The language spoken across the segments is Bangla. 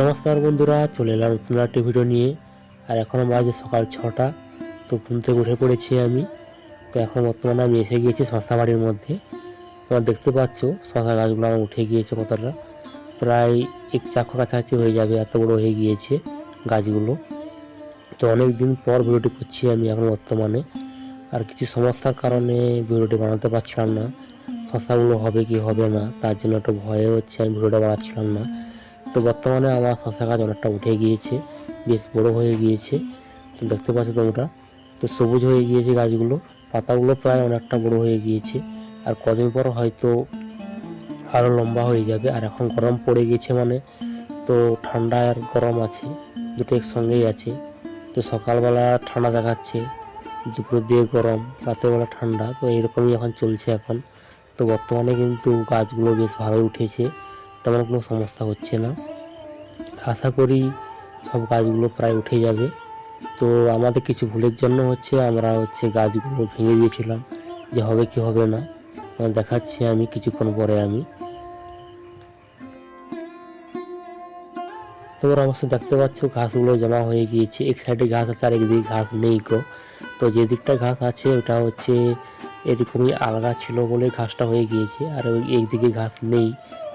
নমস্কার বন্ধুরা, চলে এলাম নতুন একটি ভিডিও নিয়ে। আর এখনও বাজে সকাল ছটা, তো ঘুম থেকে উঠে পড়েছি আমি। তো এখন বর্তমানে আমি এসে গিয়েছি শশা বাড়ির মধ্যে। তোমরা দেখতে পাচ্ছ শশা গাছগুলো আমার উঠে গিয়েছে কতটা। প্রায় এক চাক্ষু কাছাকাছি হয়ে যাবে, এত বড় হয়ে গিয়েছে গাছগুলো। তো অনেক দিন পর ভিডিওটি করছি আমি এখন বর্তমানে। আর কিছু সমস্যার কারণে ভিডিওটি বানাতে পারছিলাম না। শশাগুলো হবে কি হবে না, তার জন্য একটু ভয়ে হচ্ছে আমি ভিডিওটা বানাচ্ছিলাম না। তো বর্তমানে আমার শশা গাছ অনেকটা উঠে গিয়েছে, বেশ বড় হয়ে গিয়েছে, তো দেখতে পাচ্ছ তোমরা। তো সবুজ হয়ে গিয়েছে গাছগুলো, পাতাগুলো প্রায় অনেকটা বড় হয়ে গিয়েছে, আর কদিন পর হয়তো আরও লম্বা হয়ে যাবে, আর এখন গরম পড়ে গিয়েছে মানে তো ঠান্ডা আর গরম আছে, দুটো একসঙ্গেই আছে। তো সকালবেলা ঠান্ডা দেখাচ্ছে, দুপুর দিয়ে গরম রাতের বেলা ঠান্ডা, তো এরকমই এখন চলছে এখন। তো বর্তমানে কিন্তু গাছগুলো বেশ ভালো উঠেছে, তেমন কোনো সমস্যা হচ্ছে না। আশা করি সব গাছগুলো প্রায় উঠে যাবে। তো আমাদের কিছু ভুলের জন্য হচ্ছে আমরা হচ্ছে গাছগুলো ভেঙে দিয়েছিলাম যে হবে কি হবে না। দেখাচ্ছি আমি কিছুক্ষণ পরে আমি। তোমরা অবশ্যই দেখতে পাচ্ছ ঘাসগুলো জমা হয়ে গিয়েছে। এক সাইডে ঘাস আছে আর একদিকে ঘাস নেই গো। তো যে দিকটা ঘাস আছে, ওটা হচ্ছে এরকমই আলগা ছিল বলে ঘাসটা হয়ে গিয়েছে। আর ওই একদিকে ঘাস নেই।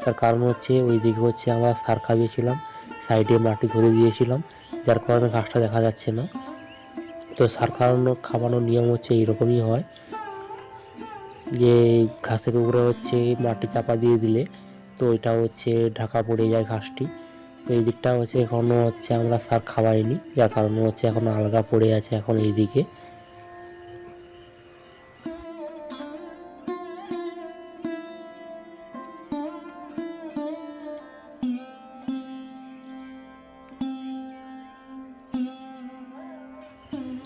তার কারণ হচ্ছে ওই দিকে হচ্ছে আমরা সার খাইয়েছিলাম। সাইডে মাটি ধরে দিয়েছিলাম, যার কারণে ঘাসটা দেখা যাচ্ছে না। তো সার খাওয়ানো, খাওয়ানোর নিয়ম হচ্ছে এইরকমই হয়, যে ঘাসের উপরে হচ্ছে মাটি চাপা দিয়ে দিলে, তো ওইটা হচ্ছে ঢাকা পড়ে যায় ঘাসটি। তো এই দিকটা হচ্ছে এখনও হচ্ছে আমরা সার খাওয়াইনি, যার কারণে হচ্ছে এখন আলগা পড়ে আছে এখন এই দিকে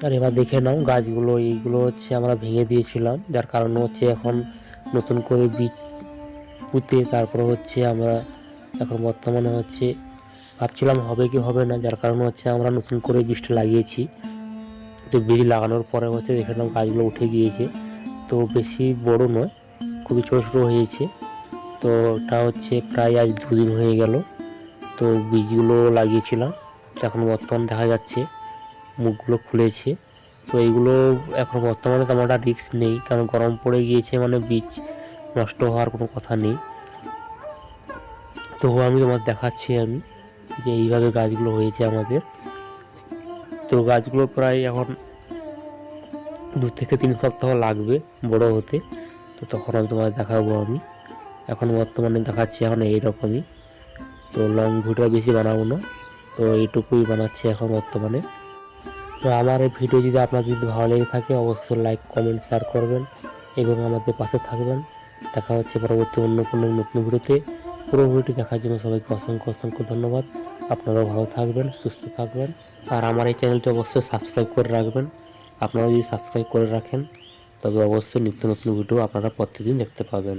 আর এবার দেখে নাও, গাছগুলো, এইগুলো হচ্ছে আমরা ভেঙে দিয়েছিলাম। যার কারণে হচ্ছে এখন নতুন করে বীজ পুঁতে তারপরে হচ্ছে আমরা এখন বর্তমানে হচ্ছে ভাবছিলাম হবে কি হবে না, যার কারণে হচ্ছে আমরা নতুন করে বীজটা লাগিয়েছি। তো বীজ লাগানোর পরে হচ্ছে দেখে নাও গাছগুলো উঠে গিয়েছে। তো বেশি বড় নয়, খুবই ছোটো ছোটো হয়েছে। তো ওটা হচ্ছে প্রায় আজ দুদিন হয়ে গেল। তো বীজগুলো লাগিয়েছিলাম। এখন বর্তমান দেখা যাচ্ছে মুখগুলো খুলেছে। তো এইগুলো এখন বর্তমানে তেমন একটা রিস্ক নেই, কারণ গরম পড়ে গিয়েছে মানে বীজ নষ্ট হওয়ার কোনো কথা নেই। তো আমি তোমার দেখাচ্ছি আমি যে এইভাবে গাছগুলো হয়েছে আমাদের। তো গাছগুলো প্রায় এখন দু থেকে তিন সপ্তাহ লাগবে বড় হতে। তো তখন আমি তোমার দেখাবো আমি। এখন বর্তমানে দেখাচ্ছি এখন এইরকমই। তো লং ভিডিও বেশি বানাবো না। তো এইটুকুই বানাচ্ছি এখন বর্তমানে। তো আমার এই ভিডিও যদি আপনার যদি ভালো লেগে থাকে, অবশ্যই লাইক কমেন্ট শেয়ার করবেন এবং আমাদের পাশে থাকবেন। দেখা হচ্ছে পরবর্তী অন্য কোনো নতুন ভিডিওতে। পুরো ভিডিওটি দেখার জন্য সবাইকে অসংখ্য অসংখ্য ধন্যবাদ। আপনারাও ভালো থাকবেন, সুস্থ থাকবেন। আর আমার এই চ্যানেলটি অবশ্যই সাবস্ক্রাইব করে রাখবেন। আপনারা যদি সাবস্ক্রাইব করে রাখেন, তবে অবশ্যই নিত্য নতুন ভিডিও আপনারা প্রতিদিন দেখতে পাবেন।